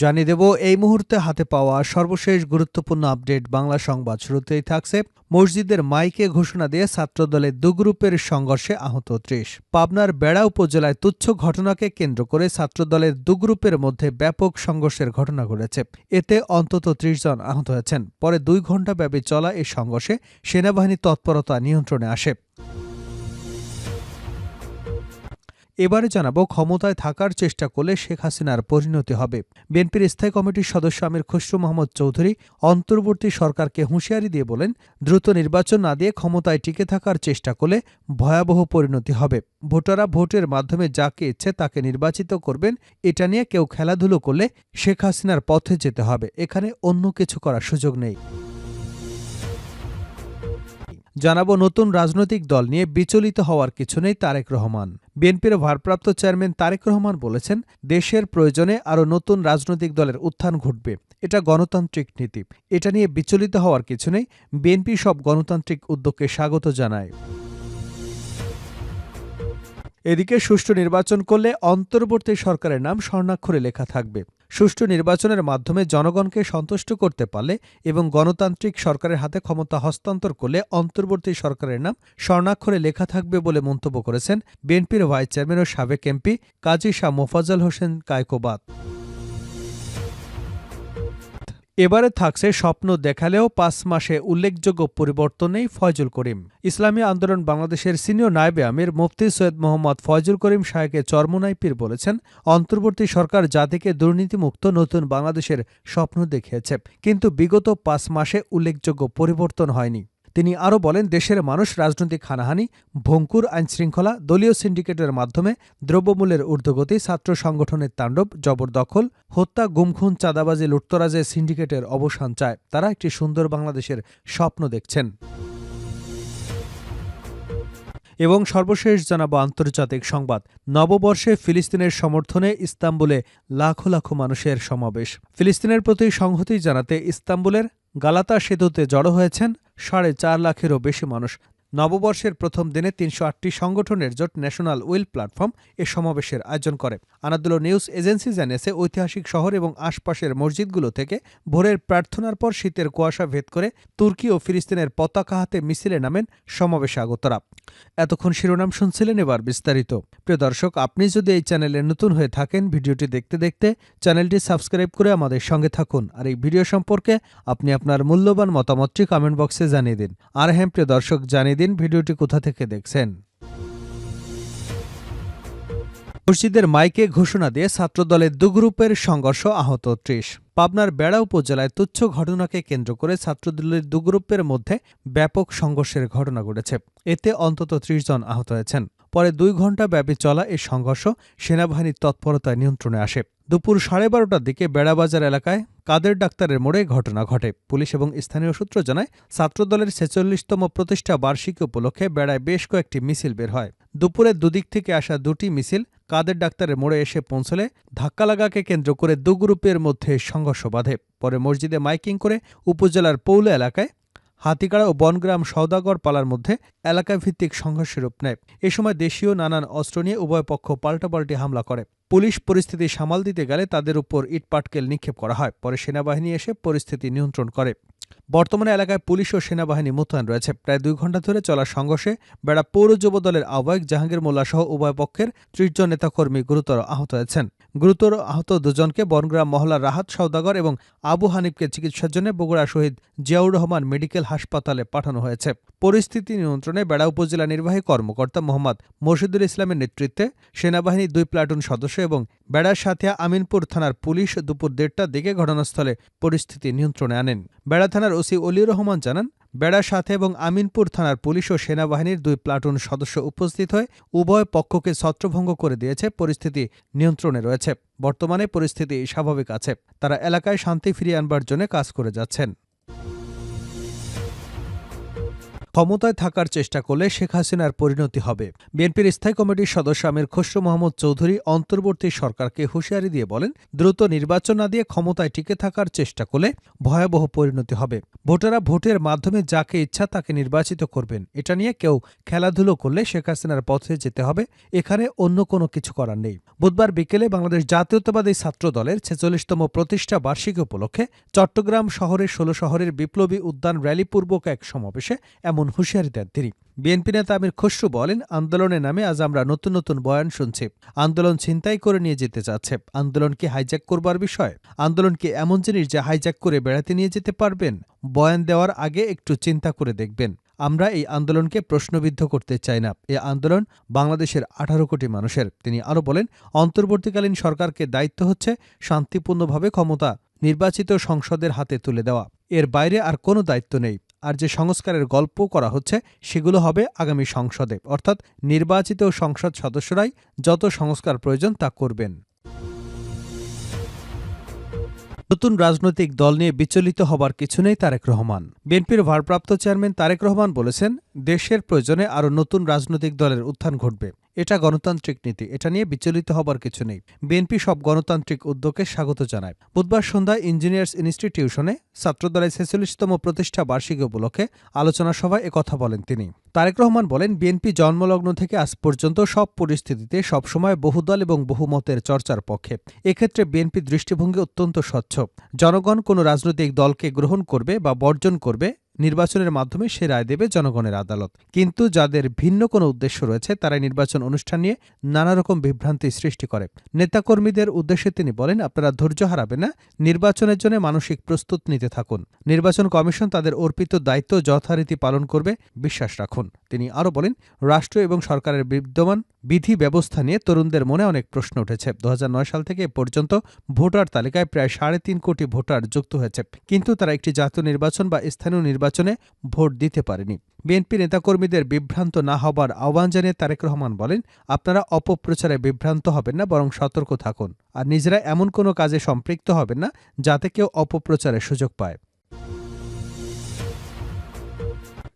জানিয়ে দেব, এই মুহূর্তে হাতে পাওয়া সর্বশেষ গুরুত্বপূর্ণ আপডেট বাংলা সংবাদ শুরুতেই থাকছে। মসজিদের মাইকে ঘোষণা দিয়ে ছাত্রদলের দু গ্রুপের সংঘর্ষে আহত ত্রিশ। পাবনার বেড়া উপজেলায় তুচ্ছ ঘটনাকে কেন্দ্র করে ছাত্রদলের দু গ্রুপের মধ্যে ব্যাপক সংঘর্ষের ঘটনা ঘটেছে। এতে অন্তত ত্রিশ জন আহত হয়েছেন। পরে দুই ঘণ্টা ব্যাপী চলা এই সংঘর্ষে সেনাবাহিনী তৎপরতা নিয়ন্ত্রণে আসে। এবারে জানাব ক্ষমতায় থাকার চেষ্টা করলে শেখ হাসিনার পরিণতি হবে। বিএনপির স্থায়ী কমিটির সদস্য আমির খসরু মোহাম্মদ চৌধুরী অন্তর্বর্তী সরকারকে হুঁশিয়ারি দিয়ে বলেন, দ্রুত নির্বাচন না দিয়ে ক্ষমতায় টিকে থাকার চেষ্টা করলে ভয়াবহ পরিণতি হবে। ভোটাররা ভোটের মাধ্যমে যাকে ইচ্ছে তাকে নির্বাচিত করবেন, এটা নিয়ে কেউ খেলাধুলো করলে শেখ হাসিনার পথে যেতে হবে। এখানে অন্য কিছু করার সুযোগ নেই। জানাব নতুন রাজনৈতিক দল নিয়ে বিচলিত হওয়ার কিছু নেই তারেক রহমান। বিএনপির ভারপ্রাপ্ত চেয়ারম্যান তারেক রহমান বলেছেন, দেশের প্রয়োজনে আরও নতুন রাজনৈতিক দলের উত্থান ঘটবে। এটা গণতান্ত্রিক নীতি। এটা নিয়ে বিচলিত হওয়ার কিছু নেই। বিএনপি সব গণতান্ত্রিক উদ্যোগকে স্বাগত জানায়। এদিকে সুষ্ঠু নির্বাচন করলে অন্তর্বর্তী সরকারের নাম স্বর্ণাক্ষরে লেখা থাকবে। সুষ্ঠু নির্বাচনের মাধ্যমে জনগণকে সন্তুষ্ট করতে পারলে এবং গণতান্ত্রিক সরকারের হাতে ক্ষমতা হস্তান্তর করলে অন্তর্বর্তী সরকারের নাম স্বর্ণাক্ষরে লেখা থাকবে বলে মন্তব্য করেছেন বিএনপির ভাইস চেয়ারম্যান ও সাবেক এমপি কাজী শাহ মোফাজল হোসেন কায়কোবাদ। এবারে থাকছে স্বপ্ন দেখালেও পাঁচ মাসে উল্লেখযোগ্য পরিবর্তনেই ফয়জুল করিম। ইসলামী আন্দোলন বাংলাদেশের সিনিয়র নায়বে আমির মুফতি সৈয়দ মোহাম্মদ ফয়জুল করিম শাহকে চরমনাই পীর বলেছেন, অন্তর্বর্তী সরকার জাতিকে দুর্নীতিমুক্ত নতুন বাংলাদেশের স্বপ্ন দেখিয়েছে, কিন্তু বিগত পাঁচ মাসে উল্লেখযোগ্য পরিবর্তন হয়নি। তিনি আরও বলেন, দেশের মানুষ রাজনৈতিক হানাহানি, ভঙ্কুর আইনশৃঙ্খলা দলীয় সিন্ডিকেটের মাধ্যমে দ্রব্যমূল্যের ঊর্ধ্বগতি, ছাত্র সংগঠনের তাণ্ডব, জবরদখল, হত্যা, গুমখুন, চাঁদাবাজি, লুটতরাজে সিন্ডিকেটের অবসান চায়। তারা একটি সুন্দর বাংলাদেশের স্বপ্ন দেখছেন। এবং সর্বশেষ জানাব আন্তর্জাতিক সংবাদ। নববর্ষে ফিলিস্তিনের সমর্থনে ইস্তাম্বুলে লাখো লাখো মানুষের সমাবেশ। ফিলিস্তিনের প্রতি সংহতি জানাতে ইস্তাম্বুলের গালাতা সেতুতে জড়ো হয়েছেন সাড়ে চার লাখেরও বেশি মানুষ নববর্ষের প্রথম দিনে তিনশো আটটি সংগঠনের জোট ন্যাশনাল উইল প্ল্যাটফর্ম এ সমাবেশের আয়োজন করে। আনাদুলো নিউজ এজেন্সি জানিয়েছে, ঐতিহাসিক শহর এবং আশপাশের মসজিদগুলো থেকে ভোরের প্রার্থনার পর শীতের কুয়াশা ভেদ করে তুর্কি ও ফিলিস্তিনের পতাকা হাতে মিছিলে নামেন সমাবেশে আগতরা এতক্ষণ শিরোনাম শুনছিলেন এবার বিস্তারিত। প্রিয় দর্শক, আপনি যদি এই চ্যানেলে নতুন হয়ে থাকেন, ভিডিওটি দেখতে দেখতে চ্যানেলটি সাবস্ক্রাইব করে আমাদের সঙ্গে থাকুন আর এই ভিডিও সম্পর্কে আপনি আপনার মূল্যবান মতামতটি কমেন্ট বক্সে জানিয়ে দিন। আর হ্যাঁ প্রিয় দর্শক, জানিয়ে দিন ভিডিওটি কোথা থেকে দেখছেন? মসজিদের মাইকে ঘোষণা দিয়ে ছাত্রদলের দু গ্রুপের সংঘর্ষ আহত ত্রিশ। পাবনার বেড়া উপজেলায় তুচ্ছ ঘটনাকে কেন্দ্র করে ছাত্রদলের দু গ্রুপের মধ্যে ব্যাপক সংঘর্ষের ঘটনা ঘটেছে। এতে অন্তত ত্রিশ জন আহত হয়েছেন। পরে দুই ঘণ্টা ব্যাপী চলা এই সংঘর্ষ সেনাবাহিনীর তৎপরতায় নিয়ন্ত্রণে আসে। দুপুর সাড়ে বারোটার দিকে বেড়াবাজার এলাকায় কাদের ডাক্তারের মোড়ে ঘটনা ঘটে। পুলিশ এবং স্থানীয় সূত্র জানায়, ছাত্রদলের ছেচল্লিশতম প্রতিষ্ঠা বার্ষিকী উপলক্ষে বেড়ায় বেশ কয়েকটি মিছিল বের হয়। দুপুরে দুদিক থেকে আসা দুটি মিছিল কাদের ডাক্তারের মোড়ে এসে পৌঁছলে ধাক্কা লাগাকে কেন্দ্র করে দু গ্রুপের মধ্যে সংঘর্ষ বাধে। পরে মসজিদে মাইকিং করে উপজেলার পৌল এলাকায় হাতিকাড়া ও বনগ্রাম সৌদাগর পালার মধ্যে এলাকাভিত্তিক সংঘর্ষে রূপ নেয়। এ সময় দেশীয় নানান অস্ত্র নিয়ে উভয় পক্ষ পাল্টাপাল্টি হামলা করে। পুলিশ পরিস্থিতি সামাল দিতে গেলে তাদের উপর ইটপাটকেল নিক্ষেপ করা হয়। পরে সেনাবাহিনী এসে পরিস্থিতি নিয়ন্ত্রণ করে। বর্তমানে এলাকায় পুলিশ ও সেনাবাহিনী মোতায়েন রয়েছে। প্রায় দুই ঘণ্টা ধরে চলা সংঘর্ষে বেড়া পৌর যুব দলের আহ্বায়ক জাহাঙ্গীর মোল্লা সহ উভয় পক্ষের ত্রিশ জন নেতাকর্মী গুরুতর আহত হয়েছেন। গুরুতর আহত দুজনকে বনগ্রাম মহলার রাহাত সওদাগর এবং আবু হানিফকে চিকিৎসার জন্য বগুড়া শহীদ জিয়াউর রহমান মেডিকেল হাসপাতালে পাঠানো হয়েছে। পরিস্থিতি নিয়ন্ত্রণে বেড়া উপজেলা নির্বাহী কর্মকর্তা মোহাম্মদ মর্শিদুল ইসলামের নেতৃত্বে সেনাবাহিনীর দুই প্লাটুন সদস্য এবং বেড়ার সাথিয়া আমিনপুর থানার পুলিশ দুপুর দেড়টার দিকে ঘটনাস্থলে পরিস্থিতি নিয়ন্ত্রণে আনেন। বেড়া থানার ওসি অলিউর রহমান জানান, বেড়ার সাথে এবং আমিনপুর থানার পুলিশ ও সেনাবাহিনীর দুই প্লাটুন সদস্য উপস্থিত হয়ে উভয় পক্ষকে ছত্রভঙ্গ করে দিয়েছে। পরিস্থিতি নিয়ন্ত্রণে রয়েছে। বর্তমানে পরিস্থিতি স্বাভাবিক আছে। তারা এলাকায় শান্তি ফিরিয়ে আনবার জন্য কাজ করে যাচ্ছেন। ক্ষমতায় থাকার চেষ্টা করলে শেখ হাসিনার পরিণতি হবে। বিএনপির স্থায়ী কমিটির সদস্য আমির খসরু মোহাম্মদ চৌধুরী অন্তর্বর্তী সরকারকে হুঁশিয়ারি দিয়ে বলেন, দ্রুত নির্বাচন না দিয়ে ক্ষমতায় টিকে থাকার চেষ্টা করলে ভয়াবহ পরিণতি হবে। ভোটাররা ভোটের মাধ্যমে যাকে ইচ্ছা তাকে নির্বাচিত করবেন। এটা নিয়ে কেউ খেলাধুলো করলে শেখ হাসিনার পথে যেতে হবে। এখানে অন্য কোনো কিছু করার নেই। বুধবার বিকেলে বাংলাদেশ জাতীয়তাবাদী ছাত্র দলের ছেচল্লিশতম প্রতিষ্ঠা বার্ষিকী উপলক্ষে চট্টগ্রাম শহরের ষোলো শহরের বিপ্লবী উদ্যান র্যালিপূর্বক এক সমাবেশে এমন হুঁশিয়ারি দেন তিনি। বিএনপি নেতা আমির খসরু বলেন আন্দোলনের নামে আজ আমরা নতুন নতুন বয়ান শুনছি। আন্দোলন ছিনতাই করে নিয়ে যেতে চাচ্ছে। আন্দোলনকে হাইজ্যাক করবার বিষয়? আন্দোলনকে এমন জিনিস যে হাইজ্যাক করে বেড়াতে নিয়ে যেতে পারবেন? বয়ান দেওয়ার আগে একটু চিন্তা করে দেখবেন। আমরা এই আন্দোলনকে প্রশ্নবিদ্ধ করতে চাই না। এই আন্দোলন বাংলাদেশের আঠারো কোটি মানুষের। তিনি আরও বলেন, অন্তর্বর্তীকালীন সরকারকে দায়িত্ব হচ্ছে শান্তিপূর্ণভাবে ক্ষমতা নির্বাচিত সংসদের হাতে তুলে দেওয়া। এর বাইরে আর কোনো দায়িত্ব নেই। আর যে সংস্কারের গল্প করা হচ্ছে, সেগুলো হবে আগামী সংসদে। অর্থাৎ নির্বাচিত সংসদ সদস্যরাই যত সংস্কার প্রয়োজন তা করবেন। নতুন রাজনৈতিক দল নিয়ে বিচলিত হবার কিছু নেই তারেক রহমান। বিএনপির ভারপ্রাপ্ত চেয়ারম্যান তারেক রহমান বলেছেন, দেশের প্রয়োজনে আরও নতুন রাজনৈতিক দলের উত্থান ঘটবে। এটা গণতান্ত্রিক নীতি, এটা নিয়ে বিচলিত হবার কিছু নেই। বিএনপি সব গণতান্ত্রিক উদ্যোগকে স্বাগত জানায়। বুধবার সন্ধ্যায় ইঞ্জিনিয়ার্স ইনস্টিটিউশনে ছাত্রদলের ছেচল্লিশতম প্রতিষ্ঠা বার্ষিকী উপলক্ষে আলোচনা সভায় একথা বলেন তিনি। তারেক রহমান বলেন, বিএনপি জন্মলগ্ন থেকে আজ পর্যন্ত সব পরিস্থিতিতে সবসময় বহুদল এবং বহুমতের চর্চার পক্ষে। এক্ষেত্রে বিএনপি দৃষ্টিভঙ্গি অত্যন্ত স্বচ্ছ। জনগণ কোনো রাজনৈতিক দলকে গ্রহণ করবে বা বর্জন করবে নির্বাচনের মাধ্যমে সে রায় দেবে জনগণের আদালত। কিন্তু যাদের ভিন্ন কোনো উদ্দেশ্য রয়েছে তারা নির্বাচন অনুষ্ঠান নিয়ে নানা রকম বিভ্রান্তি সৃষ্টি করে। নেতাকর্মীদের উদ্দেশ্যে তিনি বলেন, আপনারা ধৈর্য হারাবেন না। নির্বাচনের জন্য মানসিক প্রস্তুত নিতে থাকুন। নির্বাচন কমিশন তাদের অর্পিত দায়িত্ব যথারীতি পালন করবে। বিশ্বাস রাখুন। তিনি আরও বলেন, রাষ্ট্র এবং সরকারের বিদ্যমান বিধি ব্যবস্থা নিয়ে তরুণদের মনে অনেক প্রশ্ন উঠেছে। দু হাজার নয় সাল থেকে পর্যন্ত ভোটার তালিকায় প্রায় সাড়ে তিন কোটি ভোটার যুক্ত হয়েছে। কিন্তু তারা একটি জাতীয় নির্বাচন বা স্থানীয় নির্বাচনে ভোট দিতে পারেনি। বিএনপি নেতাকর্মীদের বিভ্রান্ত না হবার আহ্বান জানিয়ে তারেক রহমান বলেন, আপনারা অপপ্রচারে বিভ্রান্ত হবেন না, বরং সতর্ক থাকুন। আর নিজেরা এমন কোনো কাজে সম্পৃক্ত হবেন না, যাতে কেউ অপপ্রচারের সুযোগ পায়।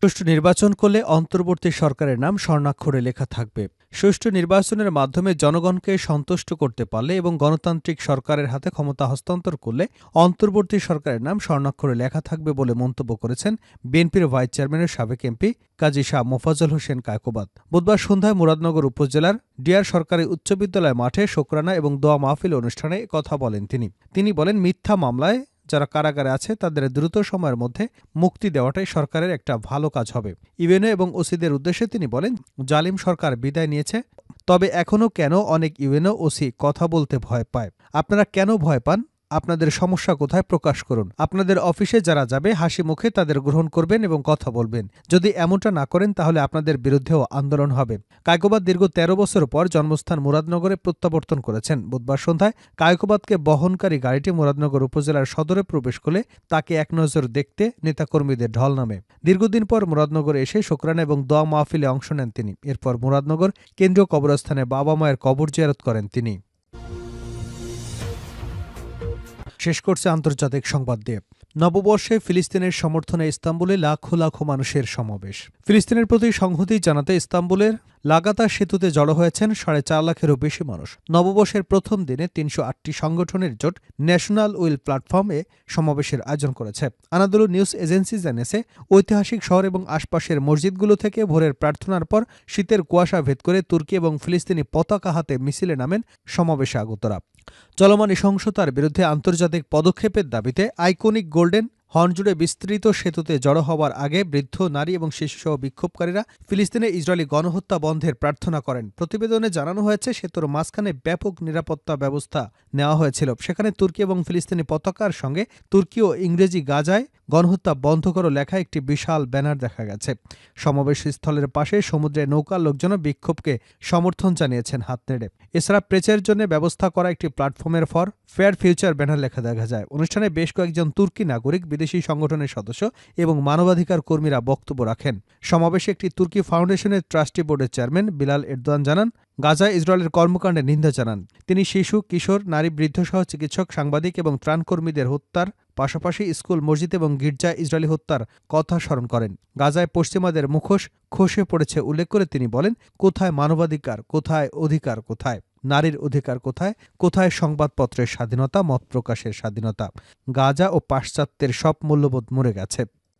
সুষ্ঠু নির্বাচন করলে অন্তর্বর্তী সরকারের নাম স্বর্ণাক্ষরে লেখা থাকবে। সুষ্ঠু নির্বাচনের মাধ্যমে জনগণকে সন্তুষ্ট করতে পারলে এবং গণতান্ত্রিক সরকারের হাতে ক্ষমতা হস্তান্তর করলে অন্তর্বর্তী সরকারের নাম স্বর্ণাক্ষরে লেখা থাকবে বলে মন্তব্য করেছেন বিএনপির ভাইস চেয়ারম্যানের সাবেক এমপি কাজী শাহ মোফাজ্জল হোসেন কায়কোবাদ। বুধবার সন্ধ্যায় মুরাদনগর উপজেলার ডিয়ার সরকারি উচ্চ বিদ্যালয় মাঠে শোকরানা এবং দোয়া মাহফিল অনুষ্ঠানে কথা বলেন তিনি। তিনি বলেন, মিথ্যা মামলায় যারা কারাগারে আছে, তাদের দ্রুত সময়ের মধ্যে মুক্তি দেওয়াটাই সরকারের একটা ভালো কাজ হবে। ইউএনও এবং ওসিদের উদ্দেশ্যে তিনি বলেন, জালিম সরকার বিদায় নিয়েছে, তবে এখনও কেন অনেক ইউএনও ওসি কথা বলতে ভয় পায়? আপনারা কেন ভয় পান? আপনাদের সমস্যা কোথায় প্রকাশ করুন। আপনাদের অফিসে যারা যাবে, হাসি মুখে তাদের গ্রহণ করবেন এবং কথা বলবেন। যদি এমনটা না করেন, তাহলে আপনাদের বিরুদ্ধেও আন্দোলন হবে। কায়কোবাদ দীর্ঘ তেরো বছর পর জন্মস্থান মুরাদনগরে প্রত্যাবর্তন করেছেন। বুধবার সন্ধ্যায় কায়কোবাদকে বহনকারী গাড়িটি মুরাদনগর উপজেলার সদরে প্রবেশ করলে তাকে এক নজর দেখতে নেতাকর্মীদের ঢল নামে। দীর্ঘদিন পর মুরাদনগরে এসে শুক্রানা এবং দোয়া মাহফিলে অংশ নেন তিনি। এরপর মুরাদনগর কেন্দ্রীয় কবরস্থানে বাবা মায়ের কবর জিয়ারত করেন তিনি। শেষ করছে আন্তর্জাতিক সংবাদ দিয়ে। নববর্ষে ফিলিস্তিনের সমর্থনে ইস্তাম্বুলে লাখো লাখো মানুষের সমাবেশ। ফিলিস্তিনের প্রতি সংহতি জানাতে ইস্তাম্বুলের লাগাতার সেতুতে জড়ো হয়েছেন সাড়ে চার লাখেরও বেশি মানুষ। নববর্ষের প্রথম দিনে তিনশো আটটি সংগঠনের জোট ন্যাশনাল উইল প্ল্যাটফর্মে সমাবেশের আয়োজন করেছে। আনাদুলু নিউজ এজেন্সি জানিয়েছে, ঐতিহাসিক শহর এবং আশপাশের মসজিদগুলো থেকে ভোরের প্রার্থনার পর শীতের কুয়াশা ভেদ করে তুর্কি এবং ফিলিস্তিনি পতাকা হাতে মিছিলে নামেন সমাবেশে আগতরা। চলমান নৃশংসতার বিরুদ্ধে আন্তর্জাতিক পদক্ষেপের দাবিতে আইকনিক গোল্ডেন হর্নজুড়ে বিস্তৃত সেতুতে জড়ো হওয়ার আগে বৃদ্ধ, নারী এবং শিশুসহ বিক্ষোভকারীরা ফিলিস্তিনে ইসরায়েলি গণহত্যা বন্ধের প্রার্থনা করেন। প্রতিবেদনে জানানো হয়েছে, সেতুর মাঝখানে ব্যাপক নিরাপত্তা ব্যবস্থা নেওয়া হয়েছিল। সেখানে তুর্কি এবং ফিলিস্তিনি পতাকার সঙ্গে তুর্কি ও ইংরেজি গাজায় গণহত্যা বন্ধ করো লেখা একটি বিশাল ব্যানার দেখা গেছে। সমাবেশ স্থলের পাশে সমুদ্রে নৌকার লোকজনও বিক্ষোভকে সমর্থন জানিয়েছেন হাত নেড়ে। এছাড়া প্রেচের জন্য ব্যবস্থা করা একটি প্ল্যাটফর্মের ফর ফেয়ার ফিউচার ব্যানার লেখা দেখা যায়। অনুষ্ঠানে বেশ কয়েকজন তুর্কি নাগরিক বিদেশি সংগঠনের সদস্য এবং মানবাধিকার কর্মীরা বক্তব্য রাখেন। সমাবেশে একটি তুর্কি ফাউন্ডেশনের ট্রাস্টি বোর্ডের চেয়ারম্যান বিলাল এরদোয়ান জানান গাজায় ইসরায়েলের কর্মকাণ্ডে নিন্দা জানান। তিনি শিশু, কিশোর, নারী, বৃদ্ধসহ চিকিৎসক, সাংবাদিক এবং ত্রাণকর্মীদের হত্যার পাশাপাশি স্কুল, মসজিদ এবং গির্জায় ইসরায়েলি হত্যার কথা স্মরণ করেন। গাজায় পশ্চিমাদের মুখোশ খসে পড়েছে উল্লেখ করে তিনি বলেন, কোথায় মানবাধিকার, কোথায় অধিকার, কোথায় নারীর অধিকার কোথায়? কোথায় সংবাদপত্রের স্বাধীনতা, মত প্রকাশের স্বাধীনতা? গাজা ও পাশ্চাত্যের সব মূল্যবোধ মরে গেছে।